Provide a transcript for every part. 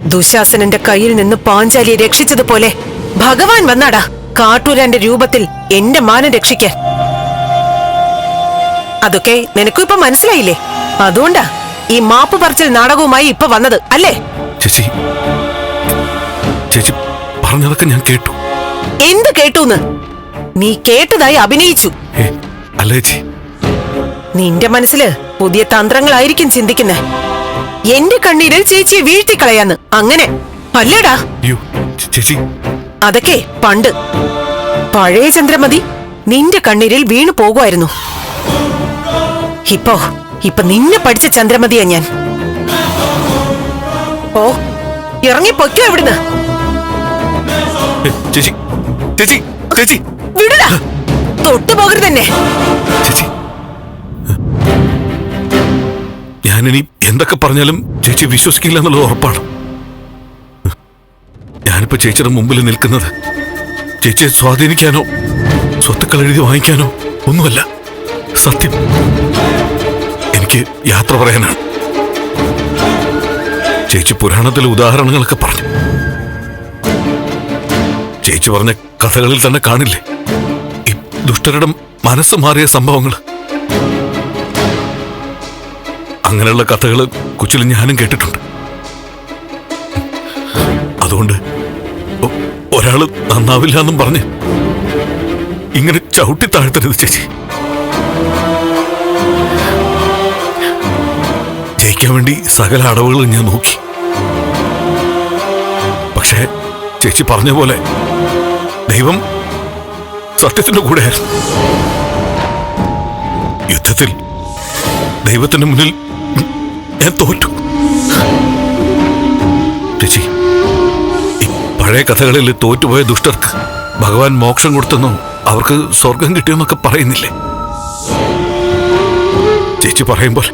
ദുശാസനന്റെ കയ്യിൽ നിന്ന് പാഞ്ചാലിയെ രക്ഷിച്ചതുപോലെ ഭഗവാൻ വന്നാടാ. കാട്ടൂരാന്റെ രൂപത്തിൽ എന്റെ മാനം രക്ഷിക്കാൻ. അതൊക്കെ നിനക്കും ഇപ്പൊ മനസ്സിലായില്ലേ? അതുകൊണ്ടാ ഈ മാപ്പ് പറച്ചിൽ നാടകവുമായി ഇപ്പൊ വന്നത് അല്ലേ? ചേച്ചി ചേച്ചി പറഞ്ഞതൊക്കെ ഞാൻ കേട്ടു. എന്ത് കേട്ടൂന്ന്? നീ കേട്ടതായി അഭിനയിച്ചു. അല്ലേ ചേച്ചി. നിന്റെ മനസ്സിൽ പുതിയ തന്ത്രങ്ങളായിരിക്കും ചിന്തിക്കുന്നെ. എന്റെ കണ്ണീരിൽ ചേച്ചിയെ വീഴ്ത്തിക്കളയാന്ന്. അങ്ങനെ. അല്ലേടാ ചേച്ചി. അതൊക്കെ പണ്ട്. പഴയ ചന്ദ്രമതി നിന്റെ കണ്ണീരിൽ വീണു പോകുമായിരുന്നു. ഇപ്പോ ഇപ്പൊ നിന്നെ പഠിച്ച ചന്ദ്രമതിയാ ഞാൻ. ഓ ഇറങ്ങി പൊയ്ക്കോ എവിടുന്ന് തൊട്ടുപോകരുതന്നെ ചേച്ചി. ചേച്ചി ചേച്ചി. വിടടാ. ചേച്ചി. ഞാനിനി എന്തൊക്കെ പറഞ്ഞാലും ചേച്ചി വിശ്വസിക്കില്ല എന്നുള്ളത് ഉറപ്പാണ്. ഞാനിപ്പോ ചേച്ചിയുടെ മുമ്പിൽ നിൽക്കുന്നത് ചേച്ചിയെ സ്വാധീനിക്കാനോ സ്വത്തുക്കൾ എഴുതി വാങ്ങിക്കാനോ ഒന്നുമല്ല. സത്യം. എനിക്ക് യാത്ര പറയാനാണ്. ചേച്ചി പുരാണത്തിലെ ഉദാഹരണങ്ങളൊക്കെ പറഞ്ഞു. ചേച്ചി പറഞ്ഞ കഥകളിൽ തന്നെ കാണില്ലേ? ഈ ദുഷ്ടരുടെ മനസ്സ് മാറിയ സംഭവങ്ങൾ അങ്ങനെയുള്ള കഥകൾ കൊച്ചിൽ ഞാനും കേട്ടിട്ടുണ്ട്. അതുകൊണ്ട് ഒരാൾ നന്നാവില്ല എന്നും പറഞ്ഞ് ഇങ്ങനെ ചവിട്ടി താഴ്ത്തരുത് ചേച്ചി. ജയിക്കാൻ വേണ്ടി സകല അടവുകളും ഞാൻ നോക്കി. പക്ഷേ ചേച്ചി പറഞ്ഞ പോലെ ദൈവം സത്യത്തിന്റെ കൂടെയായിരുന്നു. യുദ്ധത്തിൽ ദൈവത്തിന്റെ മുന്നിൽ ഞാൻ തോറ്റു. ചേച്ചി ഈ പഴയ കഥകളിൽ തോറ്റുപോയ ദുഷ്ടർക്ക് ഭഗവാൻ മോക്ഷം കൊടുത്തെന്നും അവർക്ക് സ്വർഗം കിട്ടിയെന്നൊക്കെ പറയുന്നില്ലേ? ചേച്ചി പറയുമ്പോൾ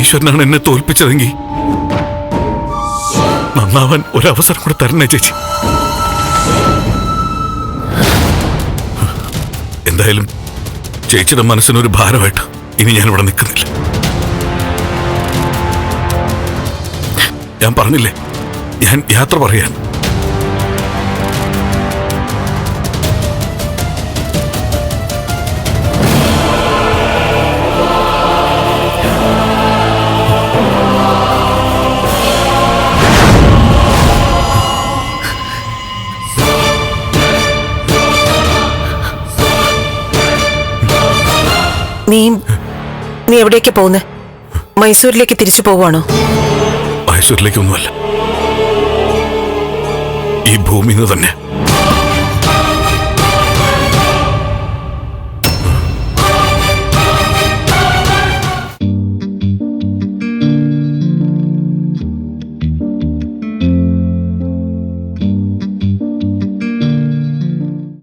ഈശ്വരനാണ് എന്നെ തോൽപ്പിച്ചതെങ്കിൽ നന്നാവാൻ ഒരവസരം കൂടെ തരണേ ചേച്ചി. എന്തായാലും ചേച്ചിയുടെ മനസ്സിനൊരു ഭാരമായിട്ട് ഇനി ഞാൻ ഇവിടെ നിൽക്കുന്നില്ല. ഞാൻ പറഞ്ഞില്ലേ? ഞാൻ യാത്ര പറയാൻ നീ നീ എവിടേക്ക് പോകുന്നേ? മൈസൂരിലേക്ക് തിരിച്ചു പോവാണോ മൈസൂരിലേക്കൊന്നുമല്ല ഈ ഭൂമിയിൽ നിന്ന് തന്നെ.